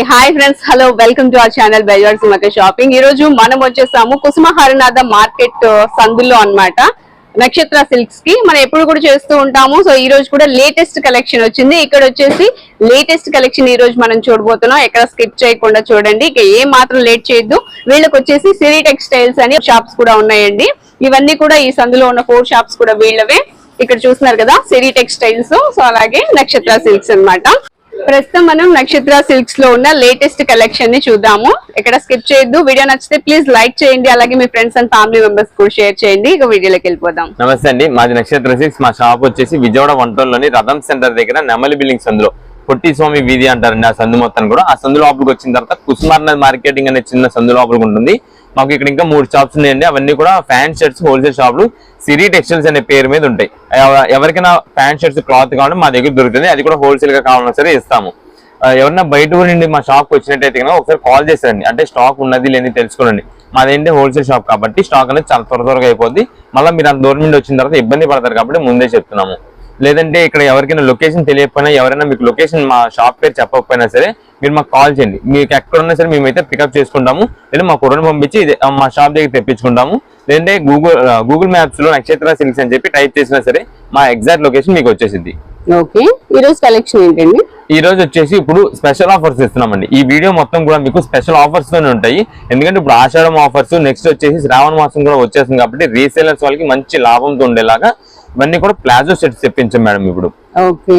Hi friends hello welcome to our channel బెజార్ సుమక shopping ఈ రోజు మనం వచ్చేసాము కుసుమహారనాథ మార్కెట్ uh, సందులో అన్నమాట. నక్షత్ర సిల్క్స్కి. మనం ఎప్పుడు కూడా చేస్తూ ఉంటాము. సో ఈ రోజు కూడా లేటెస్ట్ కలెక్షన్ వచ్చింది. ఇక్కడ వచ్చేసి లేటెస్ట్ కలెక్షన్ ఈ రోజు మనం చూడబోతున్నాం. ఎక్కడ స్కిప్ చేయకుండా చూడండి. ఇక ఏ మాత్రం లేట్ చేయొద్దు. వీళ్ళకి వచ్చేసి సిరి టెక్స్టైల్స్ అని షాప్స్ కూడా ఉన్నాయండి. ఇవన్నీ కూడా ఈ సందులో ఉన్న ఫోర్ షాప్స్ కూడా వీళ్ళవే. ఇక్కడ చూస్తున్నారు కదా సిరి టెక్స్టైల్స్ సో అలాగే నక్షత్ర సిల్క్స్ అన్నమాట. ప్రస్తుతం మనం నక్షత్ర సిల్క్స్లో ఉన్న లేటెస్ట్ కలెక్షన్ని చూద్దాము. ఎక్కడ స్కిప్ చేయొద్దు. వీడియో నచ్చితే ప్లీజ్ లైక్ చేయండి. అలాగే మీ ఫ్రెండ్స్ అండ్ ఫ్యామిలీ మెంబర్స్ కూడా షేర్ చేయండి. ఇక వీడియోలోకి వెళ్ళిపోదాం. నమస్తే అండి. మాది నక్షత్ర సిల్క్స్ మా షాప్ వచ్చేసి విజయవాడ వంటల్లోని రథం సెంటర్ దగ్గర నెమలి బిల్డింగ్స్ అందులో. పొట్టి స్వామి వీధి అంటారండి ఆ సందు మొత్తం కూడా. ఆ సందు లోపలికి వచ్చిన తర్వాత కుసుమార్నద్ మార్కెటింగ్ అనే చిన్న సందు లోపలికి ఉంటుంది. మాకు ఇక్కడ ఇంకా మూడు షాప్స్ ఉన్నాయండి. అవన్నీ కూడా ఫ్యాన్ షర్ట్స్ హోల్సేల్ షాపులు సిరి టెక్స్టైల్స్ అనే పేరు మీద ఉంటాయి. ఎవరికైనా ప్యాంట్ షర్ట్స్ క్లాత్ కావాలంటే మా దగ్గర దొరుకుతుంది. అది కూడా హోల్సేల్గా కావాలన్నా సరే ఇస్తాము. ఎవరన్నా బయట ఊరి నుండి మా షాప్కి వచ్చినట్టయితే కనుక ఒకసారి కాల్ చేశారండి అంటే స్టాక్ ఉన్నది లేని తెలుసుకోండి మాదేంటి హోల్సేల్ షాప్ కాబట్టి స్టాక్ అనేది చాలా త్వర త్వరగా అయిపోద్ది. మళ్ళీ మీరు అంత దూరం నుండి వచ్చిన తర్వాత ఇబ్బంది పడతారు కాబట్టి ముందే చెప్తున్నాము. లేదంటే ఇక్కడ ఎవరికైనా లొకేషన్ తెలియకపోయినా ఎవరైనా మీకు లొకేషన్ మా షాప్ పేరు చెప్పకపోయినా సరే మీరు మాకు కాల్ చేయండి. మీకు ఎక్కడ ఉన్నా సరే మేమైతే పికప్ చేసుకుంటాము. లేదా మా కుర్రను పంపించి మా షాప్ దగ్గర తెప్పించుకుంటాము. లేదంటే గూగుల్ గూగుల్ మ్యాప్స్లో నక్షత్ర సిల్క్స్ అని చెప్పి టైప్ చేసినా సరే మా ఎగ్జాక్ట్ లొకేషన్ మీకు వచ్చేసింది. ఓకే ఈ రోజు కలెక్షన్ ఏంటండి? ఈ రోజు వచ్చేసి ఇప్పుడు స్పెషల్ ఆఫర్స్ ఇస్తున్నామండి. ఈ వీడియో మొత్తం కూడా మీకు స్పెషల్ ఆఫర్స్ తోనే ఉంటాయి. ఎందుకంటే ఇప్పుడు ఆషాఢం ఆఫర్స్ నెక్స్ట్ వచ్చేసి శ్రావణ మాసం కూడా వచ్చేసింది కాబట్టి రీసేలర్స్ వాళ్ళకి మంచి లాభంతో ఉండేలాగా ఇవన్నీ కూడా ప్లాజో సెట్స్ తెప్పించాం మేడం ఇప్పుడు. ఓకే.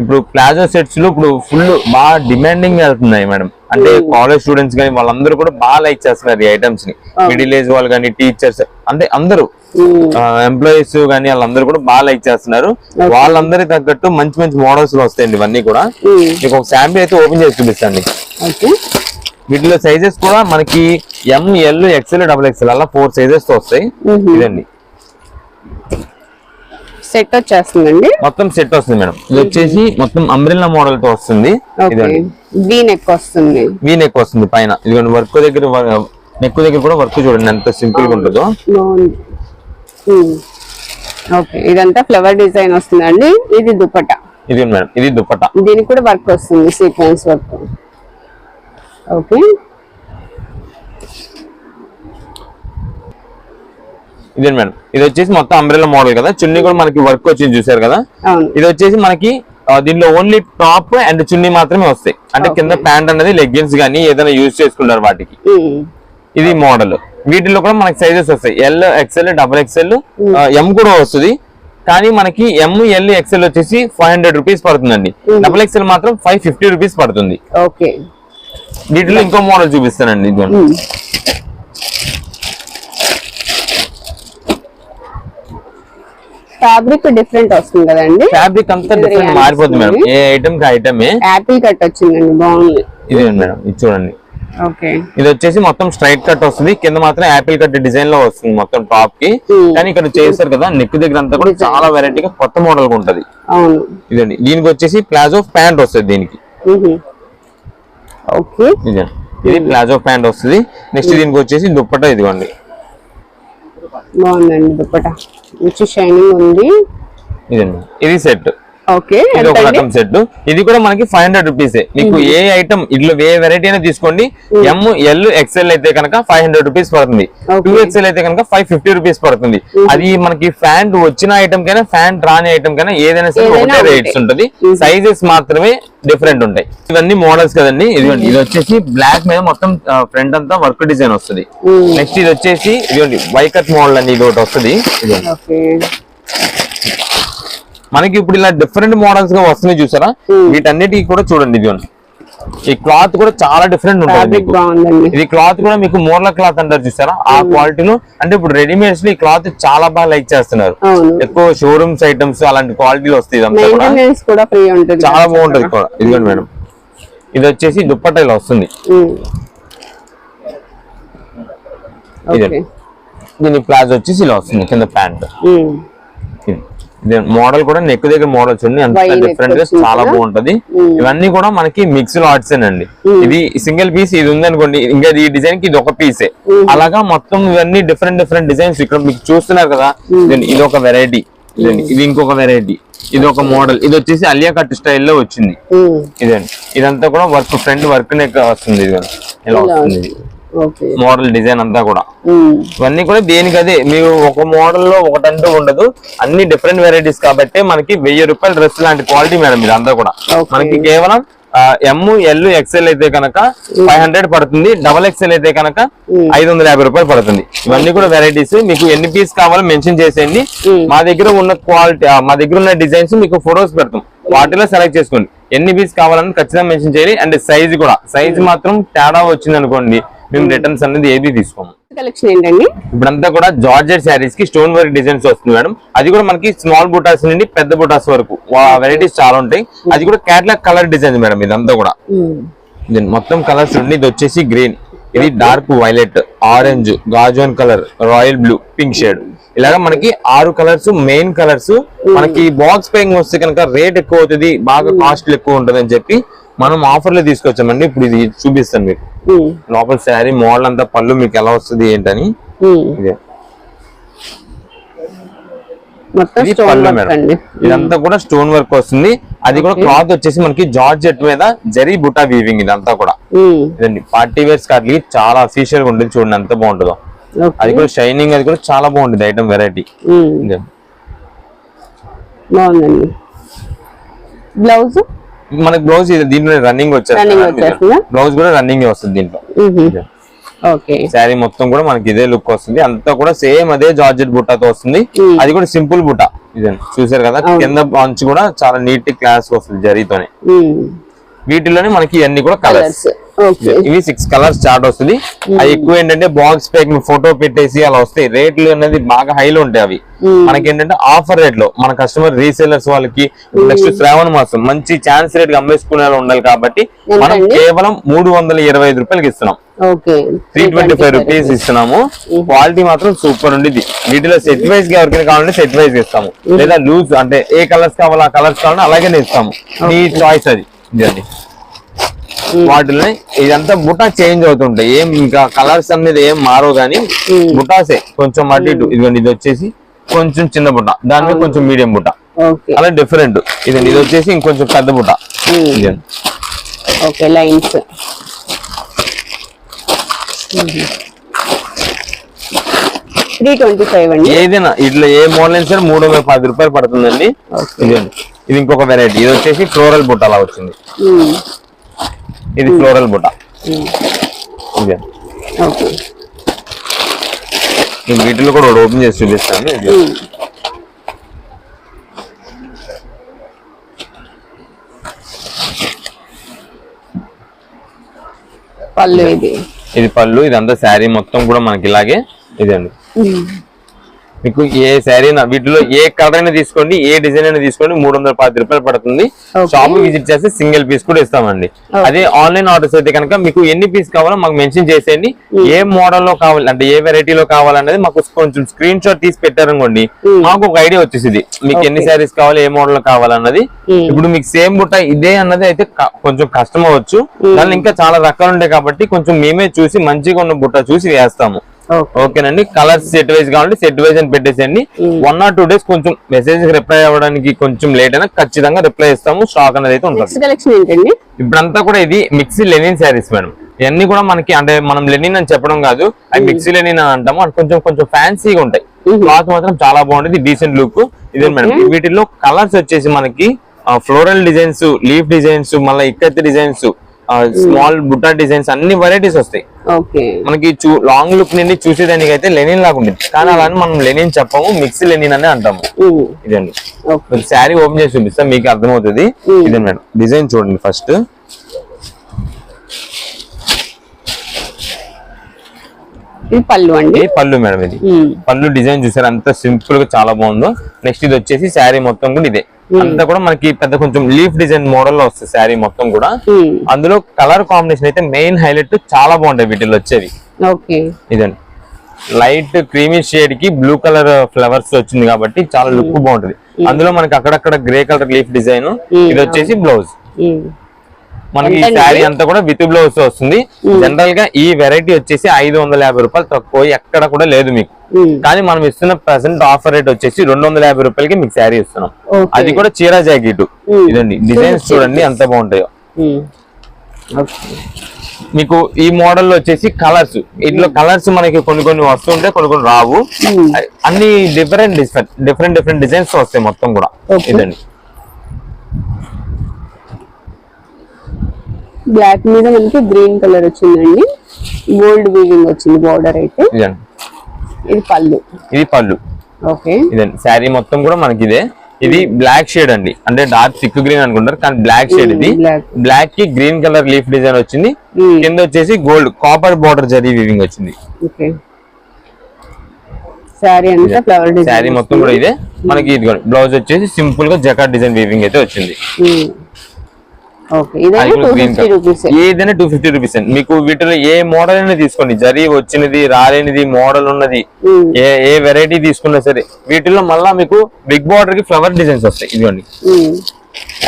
ఇప్పుడు ప్లాజో సెట్స్లో ఇప్పుడు ఫుల్ బాగా డిమాండింగ్ వెళ్తున్నాయి మేడం. అంటే కాలేజ్ స్టూడెంట్స్ కానీ వాళ్ళందరూ కూడా బాగా లైక్ చేస్తున్నారు ఈ ఐటమ్స్ని. మిడిల్ ఏజ్ వాళ్ళు కానీ టీచర్స్ అంటే అందరూ. ఎంప్లాయీస్ కానీ వాళ్ళందరూ కూడా బాగా లైక్ చేస్తున్నారు. వాళ్ళందరికి తగ్గట్టు మంచి మంచి మోడల్స్ వస్తాయండి ఇవన్నీ కూడా. మీకు ఒక శాంపిల్ అయితే ఓపెన్ చేసి చూపిస్తాండి ఓకే. వీటిలో సైజెస్ కూడా మనకి M L XL double XL అలా ఫోర్ సైజెస్ వస్తాయి. ఇదండి. సెట్ వచ్చేస్తుందండి. మొత్తం సెట్ వస్తుంది మేడం. ఇది వచ్చేసి మొత్తం అంబ్రిల్లా మోడల్తో వస్తుంది. వీ నెక్ వస్తుంది. వీ నెక్ వస్తుంది పైన. ఇదిగోండి వర్క్ దగ్గర నెక్ దగ్గర కూడా వర్క్ చూడండి ఎంత సింపుల్గా ఉంటుందో. ఓకే ఇదంతా ఫ్లవర్ డిజైన్ వస్తుందండి. ఇది దుపట్టా. ఇది మేడం ఇది దుపట్టా. దీనికి కూడా వర్క్ వస్తుంది సీక్వెన్స్ వర్క్ ఓకే ఇదే మేడం? ఇది వచ్చేసి మొత్తం అంబ్రెల్లా మోడల్ కదా? చున్నీ కూడా మనకి వర్క్ వచ్చింది చూసారు కదా? ఇది వచ్చేసి మనకి దీనిలో ఓన్లీ టాప్ అండ్ చున్నీ మాత్రమే వస్తాయి. అంటే కింద ప్యాంట్ అనేది లెగ్గిన్స్ గానీ ఏదైనా యూజ్ చేసుకుంటారు వాటికి. ఇది మోడల్ వీటిలో కూడా మనకి సైజెస్ వస్తాయి. L XL double XL M కూడా వస్తుంది. కానీ మనకి ఎం ఎల్ ఎక్స్ఎల్ వచ్చేసి ఫైవ్ హండ్రెడ్ రూపీస్ పడుతుందండి. డబుల్ ఎక్స్ఎల్ మాత్రం ఫైవ్ ఫిఫ్టీ రూపీస్ పడుతుంది. ఓకే వీటిలో ఇంకో మోడల్ చూపిస్తానండి ఇదిగోండి ఉమ్. ఫ్యాబ్రిక్ డిఫరెంట్ వస్తుంది కదండి. ఫ్యాబ్రిక్ అంతా డిఫరెంట్ మారిపోతుంది మేడం. ఏ ఐటమ్కి ఐటమే యాపిల్ కట్ వచ్చిందండి బాగుంది. ఇది మేడం ఇది చూడండి. ఓకే. ఇది వచ్చేసి మొత్తం స్ట్రైట్ కట్ వస్తుంది. కింద మాత్రం యాపిల్ కట్ డిజైన్లో వస్తుంది మొత్తం టాప్కి. Hmm. కానీ ఇక్కడ చేస్తారు కదా నెక్ దగ్గర అంతా కూడా చాలా వెరైటీగా కొత్త మోడల్గా ఉంటది. ఇదండి దీనికి వచ్చేసి ప్లాజో ప్యాంట్ వస్తుంది దీనికి. ఇది ప్లాజో ప్యాంట్ వస్తుంది. నెక్స్ట్ దీనికి వచ్చేసి దుప్పట ఇదిగోండి. బాగుందండి దుప్పట. మంచి షైనింగ్ ఉంది. ఇదండి. ఇది సెట్ ఇది ఒక ఎంతండి? రకం సెట్ ఇది కూడా మనకి ఫైవ్ హండ్రెడ్ రూపీస్ మీకు ఏ ఐటమ్ ఇట్లా ఏ వెరైటీ అయినా తీసుకోండి. ఎం ఎల్ ఎక్స్ఎల్ అయితే కనుక ఫైవ్ హండ్రెడ్ రూపీస్ పడుతుంది. టూ ఎక్స్ఎల్ అయితే కనుక ఫైవ్ ఫిఫ్టీ రూపీస్ పడుతుంది. అది మనకి ఫ్యాంట్ వచ్చిన ఐటమ్ కైనా ఫ్యాంట్ రాని ఐటమ్ కైనా ఏదైనా సరే ఒకటే. రేట్స్ ఉంటది. సైజెస్ మాత్రమే డిఫరెంట్ ఉంటాయి. ఇవన్నీ మోడల్స్ కదండి. ఇదిగోండి ఇది వచ్చేసి బ్లాక్ మీద మొత్తం ఫ్రంట్ అంతా వర్క్ డిజైన్ వస్తుంది. నెక్స్ట్ ఇది వచ్చేసి ఇదిగోండి వైకట్ మోడల్ అని ఇది ఒకటి వస్తుంది. మనకి ఇప్పుడు ఇలా డిఫరెంట్ మోడల్స్గా వస్తున్నాయి చూసారా? వీటన్నిటికి కూడా చూడండి ఇదిగోండి ఈ క్లాత్ కూడా చాలా డిఫరెంట్ ఉంటుంది ఇది క్లాత్ కూడా మీకు మోర్ల క్లాత్ అంటారు చూసారా? ఆ క్వాలిటీలో అంటే ఇప్పుడు రెడీమేడ్స్లో ఈ క్లాత్ చాలా బాగా లైక్ చేస్తున్నారు. ఎక్కువ షోరూమ్స్ ఐటమ్స్ అలాంటి క్వాలిటీలో వస్తాయి చాలా బాగుంటది కూడా. ఇదిగోండి మేడం. ఇది వచ్చేసి దుప్పట్ట ఇలా వస్తుంది. దీని ప్లాజ్ వచ్చేసి ఇలా వస్తుంది కింద ప్యాంట్. ఇది. మోడల్ కూడా నెక్ దగ్గర మోడల్ చూడండి అంత డిఫరెంట్గా చాలా? బాగుంటది. ఇవన్నీ కూడా మనకి మిక్స్ ఆర్ట్స్ అండి ఇది సింగిల్ పీస్ ఇది ఉంది అనుకోండి ఇంకా ఈ డిజైన్కి ఇది ఒక పీసే అలాగా మొత్తం ఇవన్నీ డిఫరెంట్ డిఫరెంట్ డిజైన్స్ ఇక్కడ మీకు చూస్తున్నారు కదా ఇది ఒక వెరైటీ ఇది ఇంకొక వెరైటీ ఇది ఒక మోడల్ ఇది వచ్చేసి అలియా కట్ స్టైల్లో వచ్చింది. ఇదండి. ఇదంతా కూడా వర్క్ ఫ్రంట్ వర్క్ నెక్ వస్తుంది ఇది ఇలా వస్తుంది. మోడల్ డిజైన్ అంతా కూడా. ఇవన్నీ కూడా దేనికి అదే మీరు ఒక మోడల్లో ఒకటంటూ ఉండదు. అన్ని డిఫరెంట్ వెరైటీస్ కాబట్టి మనకి వెయ్యి రూపాయల డ్రెస్ లాంటి క్వాలిటీ మేడం ఇది అంతా కూడా. మనకి కేవలం ఎమ్ ఎల్ ఎక్స్ఎల్ అయితే కనుక ఫైవ్ హండ్రెడ్ పడుతుంది. డబల్ ఎక్స్ఎల్ అయితే కనుక ఐదు వందల యాభై రూపాయలు పడుతుంది. ఇవన్నీ కూడా వెరైటీస్ మీకు ఎన్ని పీస్ కావాలో మెన్షన్ చేసేయండి. మా దగ్గర ఉన్న క్వాలిటీ మా దగ్గర ఉన్న డిజైన్స్ మీకు ఫొటోస్ పెడతాం. వాటిలో సెలెక్ట్ చేసుకోండి. ఎన్ని పీస్ కావాలని ఖచ్చితంగా మెన్షన్ చేయాలి అండ్ సైజ్ కూడా. సైజ్ మాత్రం తేడా వచ్చింది అనుకోండి మేము రిటర్న్స్ అనేది ఏది తీసుకోము. కలెక్షన్ ఏంటండి? ఇప్పుడంతా కూడా జార్జెట్ శారీస్కి స్టోన్ వర్క్ డిజైన్స్ వస్తుంది మేడం. అది కూడా మనకి స్మాల్ బుటాస్ నుండి పెద్ద బుటాస్ వరకు. వెరైటీస్ చాలా ఉంటాయి. అది కూడా క్యాట్లాగ్ కలర్ డిజైన్ మేడం ఇదంతా కూడా. ఇది మొత్తం కలర్స్ ఉండి ఇది వచ్చేసి గ్రీన్ ఇది dark violet orange గాజోన్ colour royal blue pink shade ఇలాగా మనకి ఆరు కలర్స్ మెయిన్ కలర్స్ మనకి బాక్స్ పేయింగ్ వస్తే కనుక రేట్ ఎక్కువ అవుతుంది బాగా కాస్ట్ ఎక్కువ ఉంటుంది అని చెప్పి మనం ఆఫర్లో తీసుకొచ్చామండి. ఇప్పుడు ఇది చూపిస్తాను మీకు. లోపల శారీ మోడల్ అంతా పళ్ళు మీకు ఎలా వస్తుంది ఏంటని. ఇదే. ఇదంతా కూడా స్టోన్ వర్క్ వస్తుంది. అది కూడా క్లాత్ వచ్చేసి మనకి జార్జెట్ మీద జరీ బుటా వీవింగ్ ఇదంతా కూడా. ఇదండి. పార్టీ వేర్స్ కార్డ్లకి చాలా అఫీషియల్గా ఉంటుంది చూడండి ఎంత బాగుంటుందో. అది కూడా షైనింగ్ అది కూడా చాలా బాగుంటుంది ఐటమ్ వెరైటీ. బాగుందండి. బ్లౌజ్? మనకి బ్లౌజ్ దీంట్లో రన్నింగ్ వచ్చేస్తుందా? బ్లౌజ్ కూడా రన్నింగ్ వస్తుంది దీంట్లో. శారీ మొత్తం కూడా మనకి ఇదే లుక్ వస్తుంది. అంతా కూడా సేమ్ అదే జార్జెట్ బుట్టాతో వస్తుంది. అది కూడా సింపుల్ బుట్ట. ఇదే చూసారు కదా? కింద పంచ్ కూడా చాలా నీట్ క్లాస్ వస్తుంది జరీతోనే. వీటిలోనే మనకి ఇవన్నీ కూడా కలర్స్ ఇవి సిక్స్ కలర్స్ చార్ట్ వస్తుంది. అది ఎక్కువ ఏంటంటే బాక్స్ ప్యాక్ ఫోటో పెట్టేసి అలా వస్తాయి. రేట్లు అనేది బాగా హైలో ఉంటాయి అవి. మనకి ఏంటంటే ఆఫర్ రేట్లో మన కస్టమర్ రీసేలర్స్ వాళ్ళకి నెక్స్ట్ శ్రావణ మాసం మంచి ఛాన్స్ రేట్ అమ్మేసుకునే ఉండాలి కాబట్టి మనం? కేవలం మూడు వందల ఇరవై ఐదు రూపాయలకి ఇస్తున్నాం. త్రీ ట్వంటీ ఫైవ్ రూపీస్ ఇస్తున్నాము. క్వాలిటీ మాత్రం సూపర్ ఉండిద్ది. వీటిలో సెట్ వైజ్గా ఎవరికైనా కావాలంటే సెట్ వైజ్ ఇస్తాము. లేదా లూజ్ అంటే ఏ కలర్స్ కావాలో ఆ కలర్స్ కావాలంటే అలాగే ఇస్తాము. మీ చాయిస్ అది. ఇదండి. వాటిలో ఇదంతా బుటా చేంజ్ అవుతుంటాయి. ఏం ఇంకా కలర్స్ అనేది ఏం మారవు కానీ బుటాసే. కొంచెం అటు ఇటు ఇదిగోండి ఇది వచ్చేసి కొంచెం చిన్న బుట్ట దాని మీద కొంచెం మీడియం బుట్ట అలా డిఫరెంట్. ఇదండి ఇది వచ్చేసి ఇంకొంచెం పెద్ద బుట్ట ఇదండి okay lines. Three twenty five అండి. ఏదైనా ఇట్లా ఏ మోడల్ సరే మూడు వందల పది రూపాయలు పడుతుందండి. ఇది ఇంకొక వెరైటీ ఇది వచ్చేసి ఫ్లోరల్ బుట్ట అలా వచ్చింది. ఇది ఫ్లోరల్ బుట్ట. ఇదే ఓకే నేను వీటిలో కూడా ఓపెన్ చేసి చూపిస్తాను ఇది. ఉమ్. పళ్ళు ఇది ఇది పళ్ళు ఇదంతా శారీ మొత్తం కూడా మనకి ఇలాగే ఇదండి. మీకు ఏ శారీ వీటిలో ఏ కలర్ అయినా తీసుకోండి ఏ డిజైన్ అయినా తీసుకోండి మూడు వందల పది రూపాయలు పడుతుంది. షాప్ విజిట్ చేస్తే సింగిల్ పీస్ కూడా ఇస్తామండి. అదే ఆన్లైన్ ఆర్డర్స్ అయితే కనుక మీకు ఎన్ని పీస్ కావాలో మాకు మెన్షన్ చేసేయండి. ఏ మోడల్లో కావాలి అంటే ఏ వెరైటీలో కావాలనేది మాకు కొంచెం స్క్రీన్ షాట్ తీసి పెట్టారనుకోండి మాకు ఒక ఐడియా వచ్చేసింది మీకు ఎన్ని శారీస్ కావాలి ఏ మోడల్లో కావాలన్నది. ఇప్పుడు మీకు సేమ్ బుట్ట ఇదే అన్నది అయితే కొంచెం కష్టం అవ్వచ్చు. దానిలో ఇంకా చాలా రకాలు ఉంటాయి కాబట్టి కొంచెం మేమే చూసి మంచిగా ఉన్న బుట్ట చూసి వేస్తాము. ఓకేనండి. కలర్స్ సెట్ వైజ్ కావాలంటే సెట్ వైజ్ అని పెట్టేసేయండి. వన్ ఆర్ టూ డేస్ కొంచెం మెసేజ్ రిప్లై అవ్వడానికి కొంచెం లేట్ అయినా ఖచ్చితంగా రిప్లై ఇస్తాము. స్టాక్ అనేది అయితే ఉంటుంది. ఇప్పుడంతా కూడా ఇది మిక్సీ లెనిన్ శారీస్ మేడం. ఇవన్నీ కూడా మనకి అంటే మనం లెనిన్ అని చెప్పడం కాదు. అవి మిక్సీ లెనిన్ అని అంటాము. అది కొంచెం కొంచెం ఫ్యాన్సీగా ఉంటాయి. క్లాత్ మాత్రం చాలా బాగుంటుంది. డీసెంట్ లుక్ ఇదే మేడం. వీటిలో కలర్స్ వచ్చేసి మనకి ఫ్లోరల్ డిజైన్స్ లీఫ్ డిజైన్స్ మళ్ళీ ikat designs small butta designs అన్ని వెరైటీస్ వస్తాయి. మనకి చూ లాంగ్ లుక్ నుండి చూసేదానికి అయితే లెనిన్ లాగా ఉంటుంది. కానీ అలా అని మనం లెనిన్ చెప్పము మిక్సీ లెనిన్ అని అంటాము. ఇదండి. శారీ ఓపెన్ చేసి చూపిస్తా మీకు అర్థమవుతుంది. ఇదే మేడం డిజైన్ చూడండి ఫస్ట్ ఇది పళ్ళు అండి. పళ్ళు మేడం ఇది. పళ్ళు డిజైన్ చూసారు? అంత సింపుల్గా చాలా బాగుందో నెక్స్ట్ ఇది వచ్చేసి శారీ మొత్తం కూడా ఇదే. అంతా కూడా మనకి పెద్ద కొంచెం లీఫ్ డిజైన్ మోడల్లో వస్తుంది శారీ మొత్తం కూడా. అందులో కలర్ కాంబినేషన్ అయితే మెయిన్ హైలైట్ చాలా బాగుంటాయి వీటిలో వచ్చేవి. ఓకే. ఇదండి. లైట్ క్రీమీ షేడ్కి బ్లూ కలర్ ఫ్లవర్స్ వచ్చింది కాబట్టి చాలా లుక్ బాగుంటది. అందులో మనకి అక్కడక్కడ గ్రే కలర్ లీఫ్ డిజైన్ ఇది వచ్చేసి బ్లౌజ్. మనకి ఈ? శారీ అంతా కూడా విత్ బ్లౌజ్ వస్తుంది. జనరల్గా ఈ వెరైటీ వచ్చేసి ఐదు వందల యాభై రూపాయలు తక్కువ ఎక్కడ కూడా లేదు మీకు. కానీ మనం ఇస్తున్న ప్రెసెంట్ ఆఫర్ రేట్ వచ్చేసి రెండు వందల యాభై రూపాయలకి మీకు శారీ ఇస్తున్నాం. అది కూడా చీర జాకెట్. ఇదండి. డిజైన్స్ చూడండి ఎంత బాగుంటాయో. మీకు ఈ మోడల్ వచ్చేసి కలర్స్ ఇట్లా కలర్స్ మనకి కొన్ని కొన్ని వస్తుంటాయి కొన్ని కొన్ని రావు. అన్ని డిఫరెంట్ డిఫరెంట్ డిఫరెంట్ డిజైన్స్ వస్తాయి మొత్తం కూడా. ఇదండి. బ్లాక్ మీద మనకి గ్రీన్ కలర్ వచ్చిందండి. గోల్డ్ వీవింగ్ వచ్చింది బార్డర్ అయితే. ఇది పళ్ళు. ఇది పళ్ళు. ఓకే. ఇదండి శారీ మొత్తం కూడా మనకి ఇదే. ఇది బ్లాక్ షేడ్ అండి. అంటే డార్క్ థిక్ గ్రీన్ అనుకుంటారు కానీ బ్లాక్ షేడ్ ఇది. బ్లాక్. కి గ్రీన్ కలర్ లీఫ్ డిజైన్ వచ్చింది. కింద వచ్చేసి gold copper border zari weaving వచ్చింది. శారీ మొత్తం కూడా ఇదే. మనకి ఇది బ్లౌజ్ వచ్చేసి సింపుల్గా జకాట్ డిజైన్ వీవింగ్ అయితే వచ్చింది. ఏదైనా టూ ఫిఫ్టీ రూపీస్ అండి మీకు వీటిలో ఏ మోడల్ అయినా తీసుకోండి. జరీ వచ్చినది రాలేనిది మోడల్ ఉన్నది ఏ ఏ వెరైటీ తీసుకున్నా సరే వీటిలో మళ్ళా మీకు బిగ్ బార్డర్కి ఫ్లవర్ డిజైన్స్ వస్తాయి. ఇదిగోండి.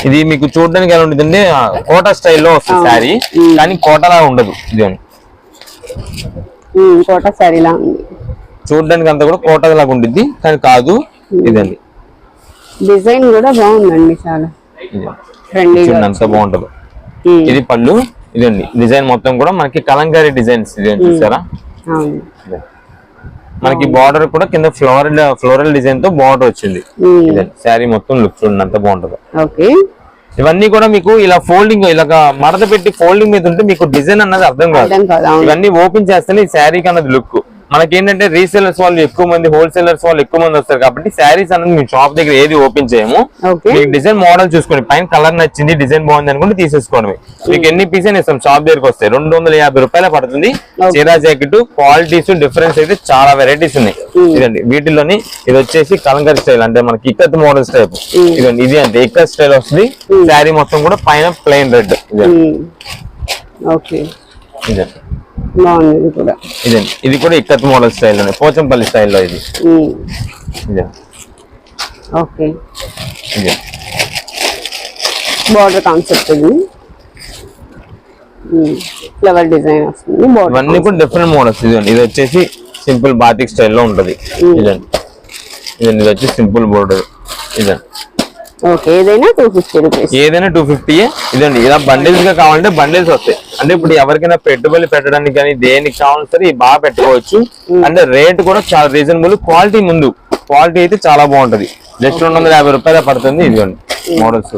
ఇది మీకు చూడడానికి ఎలా ఉంటుంది కోటా స్టైల్లో వస్తుంది శారీ. కానీ కోటలా ఉండదు. ఇదిగోండి. కోట శారీ లా ఉంది. చూడడానికి అంతా కూడా కోట లాగా ఉండిద్ది. కానీ కాదు ఇదండి. డిజైన్ కూడా బాగుందండి చాలా. అంత బాగుంటది. ఇది పళ్ళు ఇదండి డిజైన్ మొత్తం కూడా మనకి కలంకారీ డిజైన్స్ ఇదే చూసారా. మనకి బార్డర్ కూడా కింద ఫ్లోరల్ ఫ్లోరల్ డిజైన్తో బార్డర్ వచ్చింది. శారీ మొత్తం లుక్ చూడండి అంత బాగుంటది. ఇవన్నీ కూడా మీకు ఇలా ఫోల్డింగ్ ఇలా మడత పెట్టి ఫోల్డింగ్ మీద ఉంటే మీకు డిజైన్ అన్నది అర్థం కాదు. ఇవన్నీ ఓపెన్ చేస్తేనే ఈ శారీకి అన్నది లుక్. మనకి ఏంటంటే రీసేలర్స్ వాళ్ళు ఎక్కువ మంది హోల్సేలర్స్ వాళ్ళు ఎక్కువ మంది వస్తారు కాబట్టి శారీస్ అనేది మీ షాప్ దగ్గర ఏది ఓపెన్ చేయము. మీకు డిజైన్ మోడల్ చూసుకోండి. పైన కలర్ నచ్చింది డిజైన్ బాగుంది అనుకుంటే తీసేసుకోవడమే మీకు ఎన్ని పీసెస్ ఇస్తాం. షాప్ దగ్గరకు వస్తాయి రెండు వందల యాభై రూపాయలు పడుతుంది. చీరా జాకెట్ క్వాలిటీస్ డిఫరెన్స్ అయితే చాలా వెరైటీస్ ఉన్నాయి. ఇదండి. వీటిలోని ఇది వచ్చేసి కలంకర్ స్టైల్ అంటే మనకి ఇక్కత్ మోడల్స్ టైప్ ఇదండి. ఇది అంటే ఇక్కత్ స్టైల్ వస్తుంది. శారీ మొత్తం కూడా పైన ప్లెయిన్ రెడ్ ఇదండి. ఓకే ఇదండి. బాగుంది ఇది కూడా. ఇదండి ఇది కూడా ఇక్కత్ మోడల్ స్టైల్ పోచంపల్లి స్టైల్లో ఇది. ఇదే. ఓకే. ఇదే. బార్డర్ కాన్సెప్ట్ ఇది. ఫ్లవర్ డిజైన్ వస్తుంది ఇవన్నీ కూడా డిఫరెంట్ మోడల్స్ ఇదండి ఇది. వచ్చేసి సింపుల్ బాతిక్ స్టైల్లో ఉంటది. ఇదండి ఇదండి ఇది వచ్చి సింపుల్ బోర్డర్ ఇదండి ఓకే ఏదైనా టూ ఫిఫ్టీ రూపీస్ ఏదైనా టూ ఫిఫ్టీ ఇదండి ఇలా బండిల్స్గా కావాలంటే బండిల్స్ వస్తాయి. అంటే ఇప్పుడు ఎవరికైనా పెట్టుబడి పెట్టడానికి కానీ దేనికి కావాలని సరే బాగా పెట్టుకోవచ్చు. అంటే రేట్ కూడా చాలా రీజనబుల్ క్వాలిటీ ముందు. క్వాలిటీ అయితే చాలా బాగుంటది. జస్ట్ రెండు వందల యాభై రూపాయలు పడుతుంది ఇదిగోండి మోడల్స్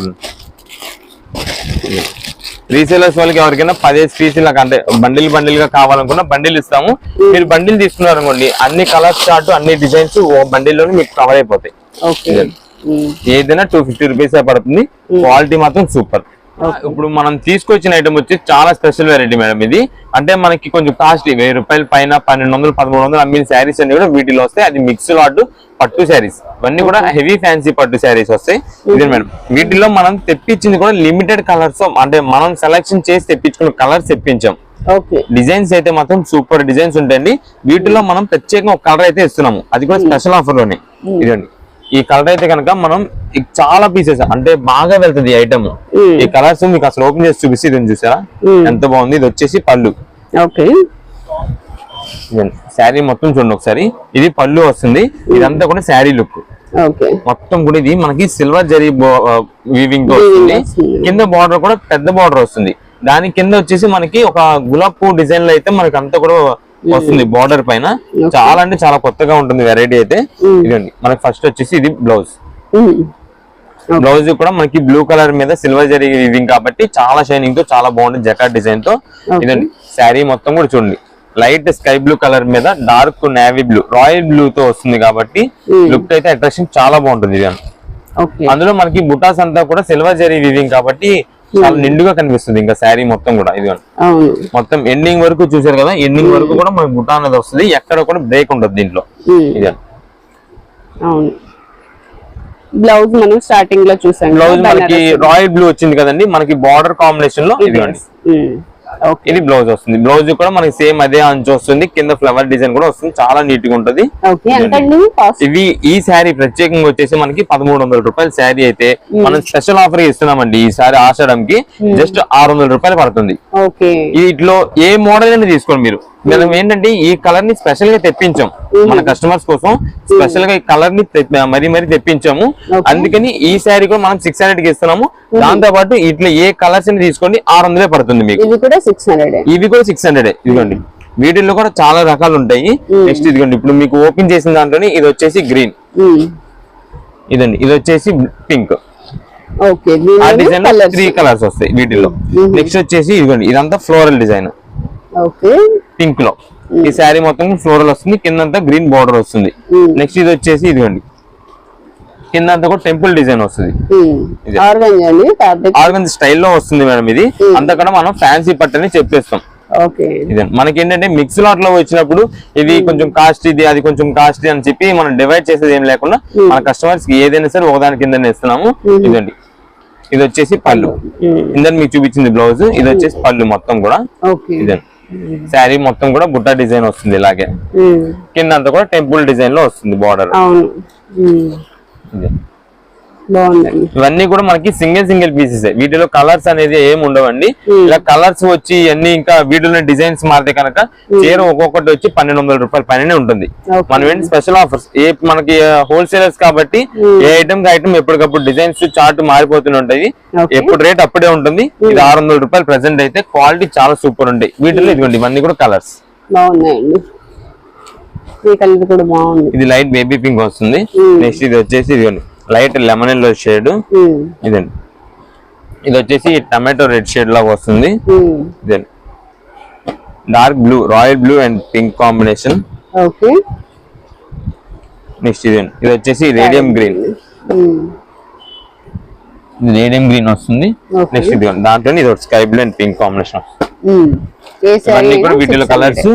రీసేలర్స్ వాళ్ళకి ఎవరికైనా పదిహేను ఇలా అంటే బండిల్ బండిల్గా కావాలనుకున్నా బండిల్ ఇస్తాము. మీరు బండిల్ తీసుకున్నారు అనుకోండి అన్ని కలర్స్ చార్ట్ అన్ని డిజైన్స్ ఓ బండిల్లోనే మీకు కవర్ అయిపోతాయి. ఏదైనా టూ ఫిఫ్టీ రూపీస్ పడుతుంది. క్వాలిటీ మాత్రం సూపర్ ఇప్పుడు మనం తీసుకొచ్చిన ఐటమ్ వచ్చి చాలా స్పెషల్ వెరైటీ మేడం ఇది. అంటే మనకి కొంచెం కాస్ట్లీ వెయ్యి రూపాయల పైన పన్నెండు వందలు పదమూడు వందలు అమ్మిన శారీస్ అన్ని కూడా వీటిలో వస్తాయి. అది మిక్స్ లాట్ పట్టు శారీస్. ఇవన్నీ కూడా హెవీ ఫ్యాన్సీ పట్టు శారీస్ వస్తాయి. ఇదే మేడం వీటిలో మనం తెప్పించింది కూడా లిమిటెడ్ కలర్స్ అంటే మనం సెలెక్షన్ చేసి తెప్పించుకున్న కలర్స్ తెప్పించాం. ఓకే డిజైన్స్ అయితే మాత్రం సూపర్ డిజైన్స్ ఉంటాయండి. వీటిలో మనం ప్రత్యేకంగా ఒక కలర్ అయితే ఇస్తున్నాము. అది కూడా స్పెషల్ ఆఫర్లోనే. ఇదండి. ఈ కలర్ అయితే కనుక మనం చాలా పీసెస్ అంటే బాగా వెళ్తుంది ఈ ఐటమ్. ఈ కలర్స్ మీకు అసలు ఓపెన్ చేసి చూపిస్తే ఇది చూసారా. ఎంత బాగుంది? ఇది వచ్చేసి పళ్ళు. ఓకే. శారీ మొత్తం చూడండి ఒకసారి. ఇది పళ్ళు వస్తుంది. ఇదంతా కూడా శారీ లుక్ మొత్తం కూడా ఇది మనకి సిల్వర్ జరీ వీవింగ్తో వస్తుంది. వస్తుంది. కింద బార్డర్ కూడా పెద్ద బార్డర్ వస్తుంది. దాని కింద వచ్చేసి మనకి ఒక గులాబ్ పువ్వు డిజైన్లో అయితే మనకి అంతా కూడా వస్తుంది బార్డర్ పైన. చాలా అంటే చాలా కొత్తగా ఉంటుంది వెరైటీ అయితే. ఇదండి మనకి ఫస్ట్ వచ్చేసి ఇది బ్లౌజ్ బ్లౌజ్ కూడా మనకి బ్లూ కలర్ మీద సిల్వర్ జరీ వీవింగ్ కాబట్టి చాలా షైనింగ్తో చాలా బాగుంటుంది జకాట్ డిజైన్తో. ఇదండి శారీ మొత్తం కూడా చూడండి. లైట్ స్కై బ్లూ కలర్ మీద dark navy blue royal blue తో వస్తుంది కాబట్టి లుక్ అయితే అట్రాక్షన్ చాలా బాగుంటుంది ఇది అందులో మనకి బుటాస్ అంతా కూడా సిల్వర్ జరీ వీవింగ్ కాబట్టి చాలా నిండుగా కనిపిస్తుంది ఇంకా శారీ మొత్తం కూడా ఇది మొత్తం ఎండింగ్ వరకు చూసారు కదా ఎండింగ్ వరకు కూడా మనకి బుటా అనేది వస్తుంది. ఎక్కడ కూడా బ్రేక్ ఉండదు దీంట్లో. ఇది అవును. బ్లౌజ్ మనం స్టార్టింగ్లో చూసాం బ్లౌజ్ మనకి. రాయల్ బ్లూ వచ్చింది కదండి మనకి బార్డర్ కాంబినేషన్లో ఇదిగోండి ఇది బ్లౌజ్ వస్తుంది. బ్లౌజ్ కూడా మనకి సేమ్ అదే అంచు వస్తుంది. కింద ఫ్లవర్ డిజైన్ కూడా వస్తుంది. చాలా నీట్గా ఉంటది ఇవి ఈ శారీ ప్రత్యేకంగా వచ్చేసి మనకి పదమూడు వందల రూపాయల శారీ అయితే మనం స్పెషల్ ఆఫర్ ఇస్తున్నామండి ఈ సారీ ఆషాఢంకి. జస్ట్ ఆరు వందల రూపాయలు పడుతుంది. ఓకే. వీటిలో ఏ మోడల్ అయినా తీసుకోండి మీరు. మనం ఏంటంటే ఈ కలర్ని స్పెషల్గా తెప్పించాం. మన కస్టమర్స్ కోసం స్పెషల్గా ఈ కలర్ని మరీ మరీ తెప్పించాము. అందుకని ఈ శారీ కూడా మనం సిక్స్ హండ్రెడ్కి ఇస్తున్నాము. దాంతో పాటు ఇట్లా ఏ కలర్స్ అని తీసుకోండి ఆరు వందలే పడుతుంది మీకు. ఇది కూడా సిక్స్ హండ్రెడ్ ఇవి కూడా సిక్స్ హండ్రెడ్ ఇదిగోండి. వీటిల్లో కూడా చాలా రకాలు ఉంటాయి. నెక్స్ట్ ఇదిగోండి. ఇప్పుడు మీకు ఓపెన్ చేసిన దాంట్లోనే ఇది వచ్చేసి గ్రీన్ ఇదండి. ఇది వచ్చేసి పింక్ ఓకే. ఆ డిజైన్ త్రీ కలర్స్ వస్తాయి వీటిల్లో. నెక్స్ట్ వచ్చేసి ఇదిగోండి. ఇదంతా ఫ్లోరల్ డిజైన్ పింక్లో. ఈ శారీ మొత్తం ఫ్లోరల్ వస్తుంది కిందంతా గ్రీన్ బార్డర్ వస్తుంది. నెక్స్ట్ ఇది వచ్చేసి ఇదిగోండి. కిందంతా కూడా టెంపుల్ డిజైన్ వస్తుంది. ఆర్గంజా స్టైల్లో వస్తుంది మేడం ఇది. అంతా మనం ఫ్యాన్సీ పట్టని చెప్పేస్తాం. ఓకే. ఇదే. మనకి ఏంటంటే మిక్స్ లాట్లో వచ్చినప్పుడు ఇది కొంచెం కాస్ట్ ఇది అది కొంచెం కాస్ట్ అని చెప్పి మనం డివైడ్ చేసేది ఏం లేకుండా మన కస్టమర్స్కి ఏదైనా సరే ఒకదాని కింద ఇస్తున్నాము. ఇదండి ఇది వచ్చేసి పళ్ళు. ఇందని మీకు చూపించింది బ్లౌజ్ ఇది వచ్చేసి పళ్ళు మొత్తం కూడా. ఓకే. ఇదే శారీ మొత్తం కూడా బుట్ట డిజైన్ వస్తుంది ఇలాగే. కింద అంతా కూడా టెంపుల్ డిజైన్లో వస్తుంది బార్డర్. అవును. ఉమ్. బాగుందండి. ఇవన్నీ కూడా మనకి సింగిల్ సింగిల్ పీసెస్ వీటిలో కలర్స్ అనేది ఏమి ఉండవండి. ఇలా కలర్స్ వచ్చి అన్ని ఇంకా వీటిలో డిజైన్స్ మారితే కనుక చీర ఒక్కొక్కటి వచ్చి పన్నెండు వందల రూపాయల పైన ఉంటుంది. మనం ఏంటి స్పెషల్ ఆఫర్స్ ఏ మనకి హోల్సేలర్స్ కాబట్టి ఏ ఐటమ్కి ఐటమ్ ఎప్పటికప్పుడు డిజైన్స్ చార్ట్ మారిపోతూనే ఉంటాయి. ఎప్పుడు రేట్ అప్పుడే ఉంటుంది. ఇది ఆరు వందల రూపాయలు ప్రెసెంట్ అయితే క్వాలిటీ చాలా సూపర్ ఉంటాయి వీటిలో ఇదిగోండి ఇవన్నీ కూడా కలర్స్ బాగున్నాయండి. ఈ కలర్ కూడా బాగుంది. ఇది లైట్ బేబీ పింక్ వస్తుంది. నెక్స్ట్ ఇది వచ్చేసి ఇదిగోండి. Light lemon yellow shade. ఇదండి. ఇది వచ్చేసి టమాటో రెడ్ షేడ్ లాగా వస్తుంది. ఇదండి. Dark blue royal blue and pink combination. Okay. Next ఇదండి. ఇది వచ్చేసి రేడియం గ్రీన్. రేడియం గ్రీన్ వస్తుంది. నెక్స్ట్ ఇది దాంట్లో ఇది sky blue and pink combination ఇవన్నీ కూడా వీటిలో 600. కలర్స్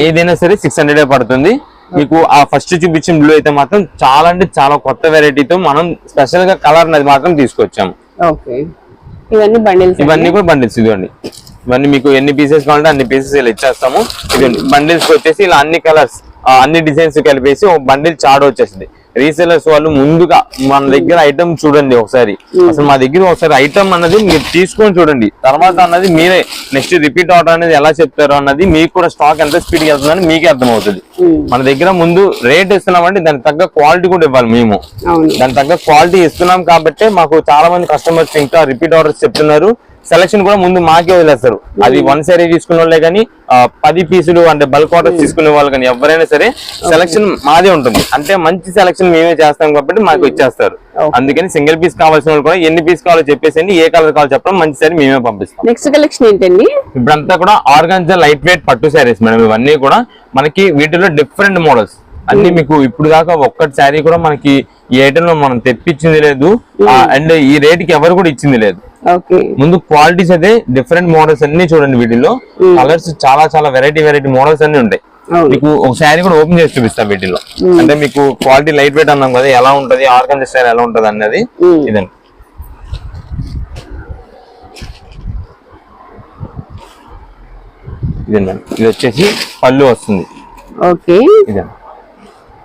ఏదైనా సరే సిక్స్ హండ్రెడ్ పడుతుంది. మీకు ఆ ఫస్ట్ చూపించిన బ్లూ అయితే మాత్రం చాలా అంటే చాలా కొత్త వెరైటీతో మనం స్పెషల్గా కలర్ అది మాత్రం తీసుకొచ్చాము. ఇవన్నీ బండిల్స్ ఇవన్నీ కూడా బండిల్స్ ఇదిగోండి. ఇవన్నీ మీకు ఎన్ని పీసెస్ కావాలంటే అన్ని పీసెస్ ఇలా ఇచ్చేస్తాము. ఇదిగోండి బండిల్స్ వచ్చేసి ఇలా అన్ని కలర్స్ అన్ని డిజైన్స్ కలిపేసి ఒక బండిల్ చార్ట్ వచ్చేసింది రీసెలర్స్ వాళ్ళు ముందుగా మన దగ్గర ఐటమ్ చూడండి ఒకసారి. అసలు మా దగ్గర ఒకసారి ఐటమ్ అన్నది మీరు తీసుకొని చూడండి. తర్వాత అన్నది మీరే నెక్స్ట్ రిపీట్ ఆర్డర్ అనేది ఎలా చెప్తారు అన్నది మీకు కూడా స్టాక్ ఎంత స్పీడ్ వెళ్తుందని మీకే అర్థమవుతుంది. మన దగ్గర ముందు రేట్ ఇస్తున్నామంటే దానికి తగ్గ క్వాలిటీ కూడా ఇవ్వాలి మేము. దాని తగ్గ క్వాలిటీ ఇస్తున్నాం కాబట్టి మాకు చాలా మంది కస్టమర్స్ ఇంకా రిపీట్ ఆర్డర్స్ చెప్తున్నారు. సెలక్షన్ కూడా ముందు మాకే వదిలేస్తారు. అది వన్ సారీ తీసుకున్న వాళ్ళే కానీ పది పీసులు అంటే బల్క్ ఆర్డర్స్ తీసుకునే వాళ్ళు కానీ ఎవరైనా సరే సెలక్షన్ మాదే ఉంటుంది. అంటే మంచి సెలక్షన్ మేమే చేస్తాం కాబట్టి మాకు ఇచ్చేస్తారు. అందుకని సింగిల్ పీస్ కావాల్సిన వాళ్ళు కూడా ఎన్ని పీస్ కావాలో చెప్పేసి ఏ కలర్ కావాలో చెప్పడం మంచి సారీ మేమే పంపిస్తాం. నెక్స్ట్ కలెక్షన్ ఏంటండి? ఇప్పుడంతా కూడా ఆర్గాన్జా లైట్ వెయిట్ పట్టు శారీస్ మేడం. ఇవన్నీ కూడా మనకి వీటిలో డిఫరెంట్ మోడల్స్ అన్ని మీకు ఇప్పుడు దాకా ఒక్కటి శారీ కూడా మనకి ఈ ఐటమ్లో మనం తెప్పించింది లేదు. అండ్ ఈ రేట్కి ఎవరు కూడా ఇచ్చింది లేదు. ముందు క్వాలిటీస్ అయితే డిఫరెంట్ మోడల్స్ అన్ని చూడండి వీటిలో కలర్స్ చాలా చాలా వెరైటీ వెరైటీ మోడల్స్ అన్ని ఉంటాయి. మీకు ఒక శారీ కూడా ఓపెన్ చేసి చూపిస్తాం వీటిలో అంటే మీకు క్వాలిటీ లైట్ వెయిట్ అన్నాం కదా ఎలా ఉంటది ఆర్గానిక్ స్టైల్ ఎలా ఉంటది అన్నది. ఇదండి. ఇదండి. ఇది వచ్చేసి పళ్ళు వస్తుంది. ఓకే. ఇదండి.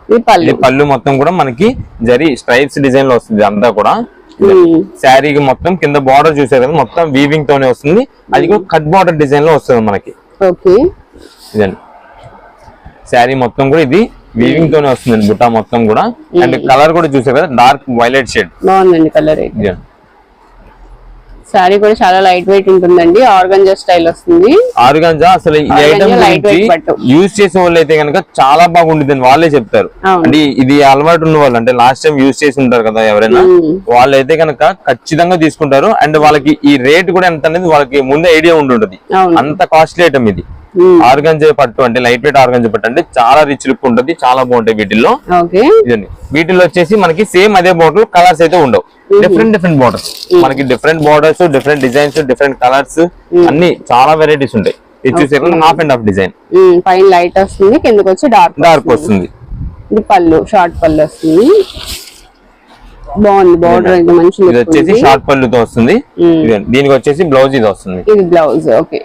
ఇది పళ్ళు. మొత్తం కూడా మనకి జరి స్ట్రైప్స్ డిజైన్లో వస్తుంది అంతా కూడా. శారీకి మొత్తం కింద బార్డర్ చూసారు కదా మొత్తం వీవింగ్ తోనే వస్తుంది. అది కూడా కట్ బార్డర్ డిజైన్లో వస్తుంది మనకి. ఓకే. ఇదండి. శారీ మొత్తం కూడా ఇది వీవింగ్ తోనే వస్తుంది బుట్ట మొత్తం కూడా. అండ్ కలర్ కూడా చూసారు కదా డార్క్ వైలెట్ షేడ్ బాగుందండి కలర్ ఇదండి. శారీ కూడా చాలా లైట్ వెయిట్ ఉంటుందండి ఆర్గంజా స్టైల్ వస్తుంది ఆరుగాంజా అసలు ఈ ఐటమ్. యూజ్ చేసే వాళ్ళు అయితే కనుక చాలా బాగుంటుంది అని వాళ్ళే చెప్తారు. అంటే ఇది అలవాటు ఉన్న వాళ్ళు అంటే లాస్ట్ టైం యూజ్ చేసి ఉంటారు కదా ఎవరైనా వాళ్ళు అయితే కనుక ఖచ్చితంగా తీసుకుంటారు అండ్ వాళ్ళకి ఈ రేట్ కూడా ఎంత అనేది వాళ్ళకి ముందే ఐడియా ఉంటుంటది. అంత కాస్ట్లీ ఐటమ్ ఇది. ఆర్గంజే పట్టు అంటే లైట్ వెయిట్ ఆర్గంజే పట్టు అంటే చాలా రిచ్ లుక్ ఉంటుంది చాలా బాగుంటాయి వీటిల్లో. ఓకే. ఇదండి. వీటిలో వచ్చేసి మనకి సేమ్ అదే బోర్డర్ కలర్స్ అయితే ఉండవు. డిఫరెంట్ డిఫరెంట్ బోర్డర్స్ మనకి different borders different designs different colours అన్ని చాలా వెరైటీస్ ఉంటాయి. ఇది చూసే హాఫ్ అండ్ హాఫ్ డిజైన్ పైన లైట్ వస్తుంది కిందకి వచ్చి డార్క్ డార్క్ వస్తుంది. ఇది పళ్ళు షార్ట్ పళ్ళు వస్తుంది. బాగుంది బార్డర్ ఇది మంచి ఇది వచ్చేసి. షార్ట్ పళ్ళుతో వస్తుంది. ఇదండి. దీనికి వచ్చేసి బ్లౌజ్ ఇది వస్తుంది ఇది బ్లౌజ్ ఓకే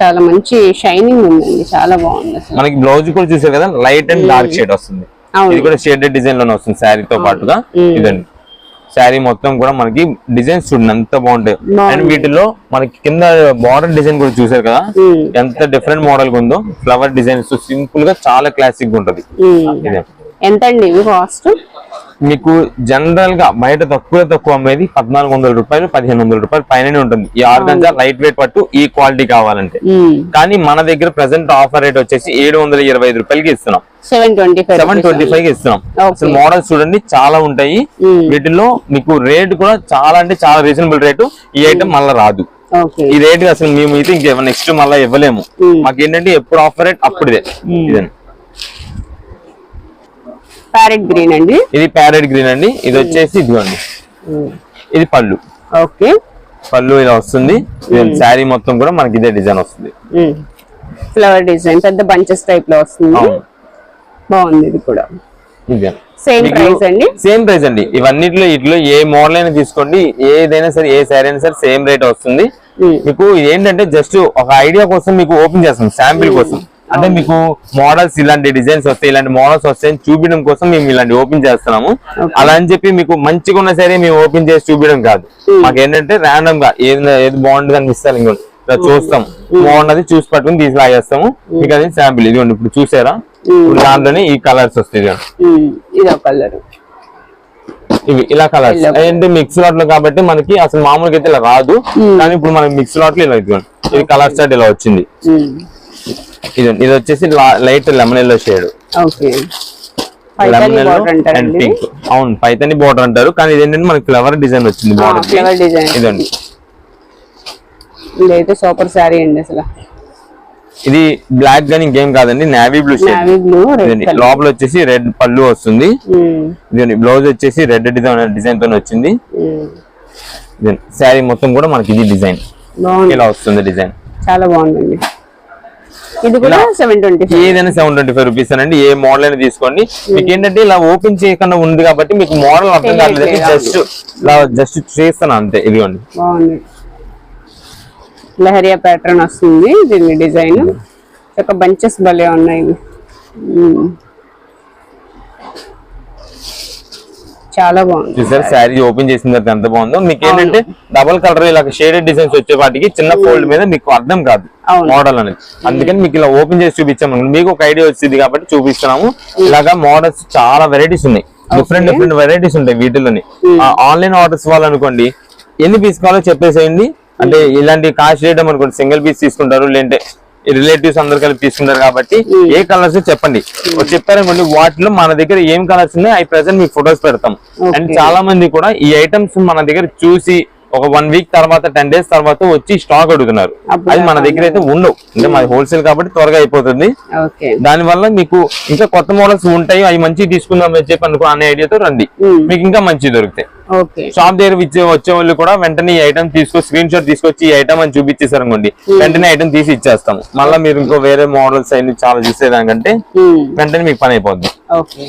చాలా మంచి షైనింగ్ ఉందండి చాలా బాగుంది మనకి బ్లౌజ్ కూడా చూసారు కదా లైట్ అండ్ డార్క్ షేడ్ వస్తుంది. ఇది కూడా షేడెడ్ డిజైన్లోనే వస్తుంది శారీ తో పాటుగా. ఇదండి. శారీ మొత్తం కూడా మనకి డిజైన్స్ చూడండి ఎంత బాగుంటాయి. అండ్ వీటిలో మనకి కింద బార్డర్ డిజైన్ కూడా చూసారు కదా ఎంత డిఫరెంట్ మోడల్ ఉందో ఫ్లవర్ డిజైన్స్ సింపుల్గా చాలా క్లాసిక్ ఉంటది. ఎంత అండి ఇవి కాస్ట్ మీకు జనరల్గా బయట తక్కువ తక్కువ అమ్మేది పద్నాలుగు వందల రూపాయలు పదిహేను వందల రూపాయలు పైన ఉంటుంది. ఈ ఆర్గంజా లైట్ వెయిట్ పట్టు ఈ క్వాలిటీ. కావాలంటే కానీ మన దగ్గర ప్రెసెంట్ ఆఫర్ రేట్ వచ్చేసి ఏడు వందల ఇరవై ఐదు రూపాయలకి ఇస్తున్నాం. Seven twenty five seven twenty ఫైవ్కి ఇస్తున్నాం. అసలు మోడల్స్ చూడండి చాలా ఉంటాయి. వీటిల్లో మీకు రేట్ కూడా చాలా అంటే చాలా రీజనబుల్ రేటు ఈ ఐటమ్ మళ్ళీ రాదు. ఈ రేట్ అసలు మేము అయితే ఇంకేమైనా నెక్స్ట్ మళ్ళీ ఇవ్వలేము. మాకు ఏంటంటే ఎప్పుడు ఆఫర్ రేట్ అప్పుడుదే. ఇదండి ప్యారెట్ గ్రీన్ అండి. ఇది ప్యారెట్ గ్రీన్ అండి. ఇది వచ్చేసి ఇదిగోండి. ఇది పళ్ళు. ఓకే. పళ్ళు ఇలా వస్తుంది. శారీ మొత్తం కూడా మనకి ఇదే డిజైన్ వస్తుంది. ఫ్లవర్ డిజైన్ పెద్ద బంచెస్ టైప్లో వస్తుంది. బాగుంది ఇది కూడా. సేమ్ ప్రైస్ అండి? సేమ్ ప్రైస్ అండి. ఇవన్నిట్లో ఇట్లో ఏ మోడల్ అయినా తీసుకోండి. ఏదైనా సరే ఏ శారీ అయినా సరే సేమ్ రేట్ వస్తుంది. Hmm. మీకు ఏంటంటే జస్ట్ ఒక ఐడియా కోసం మీకు ఓపెన్ చేస్తాం. శాంపిల్ కోసం. అంటే మీకు మోడల్స్ ఇలాంటి డిజైన్స్ వస్తాయి ఇలాంటి మోడల్స్ వస్తాయని చూపించడం కోసం మేము ఇలాంటి ఓపెన్ చేస్తున్నాము. అలా అని చెప్పి మీకు మంచిగా ఉన్న సరే మేము ఓపెన్ చేసి చూపించడం కాదు. మాకు ఏంటంటే ర్యాండమ్గా ఏది ఏది బాగుంటుంది అనిపిస్తారు ఇంకోటి ఇలా చూస్తాం. బాగున్నది చూసి పట్టుకుని తీసి లాగేస్తాము. మీకు అది శాంపిల్ ఇదిగోండి ఇప్పుడు చూసారా? ఇప్పుడు దాంట్లోనే ఈ కలర్స్ వస్తాయి ఇది కలర్ ఇవి ఇలా కలర్స్. అంటే మిక్స్ లాట్లో కాబట్టి మనకి అసలు మామూలుగా అయితే ఇలా రాదు. కానీ ఇప్పుడు మనకి మిక్స్ లాట్లో ఇలా ఇది కలర్ చార్ట్ ఇలా వచ్చింది. ఇది ఇది వచ్చేసి light lemon yellow shade lemon yellow border and అంటారండి పింక్. అవును పైతని బోర్డర్ అంటారు. కానీ ఇది ఏంటంటే మనకి ఫ్లవర్ డిజైన్ వచ్చింది బోర్డర్ ఇదండి. ఇదైతే సూపర్ శారీ అండి అసలు. ఇది బ్లాక్ గానీ ఇంకేం కాదండి నావీ బ్లూ షేడ్. లోపల వచ్చేసి రెడ్ పళ్ళు వస్తుంది. ఇదండి బ్లౌజ్ వచ్చేసి రెడ్ డిజైన్ డిజైన్తో వచ్చింది శారీ మొత్తం కూడా మనకి ఇది డిజైన్. ఇలా వస్తుంది డిజైన్. చాలా బాగుందండి. ఇది కూడా సెవెన్ ట్వంటీ ఏదైనా సెవెన్ ట్వంటీ ఫైవ్ రూపీస్ అండి ఏ మోడల్ అయినా తీసుకోండి. మీకు ఏంటంటే ఇలా ఓపెన్ చేయకుండా ఉంది కాబట్టి మీకు మోడల్ అర్థం కాలేదు జస్ట్ ఇలా జస్ట్ చేస్తాను అంతే. ఇదిగోండి. లహరియా ప్యాటర్న్ వస్తుంది దీని డిజైన్ ఒక బంచెస్ భలే ఉన్నాయి ఇవి. ఉమ్. చాలా బాగుంది. చూసారు శారీ ఓపెన్ చేసిన తర్వాత ఎంత బాగుందో. మీకు ఏంటంటే డబల్ కలర్ ఇలా షేడెడ్ డిజైన్స్ వచ్చే వాటికి చిన్న ఫోల్డ్ మీద మీకు అర్థం కాదు. మోడల్ అనేది. అందుకని మీకు ఇలా ఓపెన్ చేసి చూపించాము మీకు ఒక ఐడియా వచ్చింది కాబట్టి చూపిస్తున్నాము. ఇలాగా మోడల్స్ చాలా వెరైటీస్ ఉన్నాయి. డిఫరెంట్ డిఫరెంట్ వెరైటీస్ ఉంటాయి వీటిలోని ఆన్లైన్ ఆర్డర్స్ వాళ్ళనుకోండి ఎన్ని పీస్ కావాలో చెప్పేసేయండి. అంటే ఇలాంటి కాస్ట్ చేయడం అనుకోండి సింగిల్ పీస్ తీసుకుంటారు లేదంటే రిలేటివ్స్ అందరు కలిపి తీసుకుంటారు కాబట్టి ఏ కలర్స్ చెప్పండి. చెప్పారనుకోండి వాటిలో మన దగ్గర ఏం కలర్స్ ఉన్నాయి? అవి ప్రెసెంట్ మీకు ఫొటోస్ పెడతాం. అండ్ చాలా మంది కూడా ఈ ఐటమ్స్ మన దగ్గర చూసి ఒక వన్ వీక్ తర్వాత టెన్ డేస్ తర్వాత వచ్చి స్టాక్ అడుగుతున్నారు. అది మన దగ్గర అయితే ఉండవు. అంటే మాది హోల్సేల్ కాబట్టి త్వరగా అయిపోతుంది. దాని వల్ల మీకు ఇంకా కొత్త మోడల్స్ ఉంటాయి అవి మంచి తీసుకుందాం అని చెప్పి అనుకో అనే ఐడియాతో రండి. Hmm. మీకు ఇంకా మంచి దొరుకుతాయి. షాప్ దగ్గర ఇచ్చే వచ్చే వాళ్ళు కూడా వెంటనే ఈ ఐటమ్ తీసుకో స్క్రీన్ షాట్ తీసుకొచ్చి ఈ ఐటమ్ అని చూపించేసారు అనుకోండి వెంటనే ఐటమ్ తీసి ఇచ్చేస్తాము. మళ్ళీ మీరు ఇంకో వేరే మోడల్స్ అన్ని చాలా చూసేదానికంటే వెంటనే మీకు పని అయిపోద్ది. ఓకే.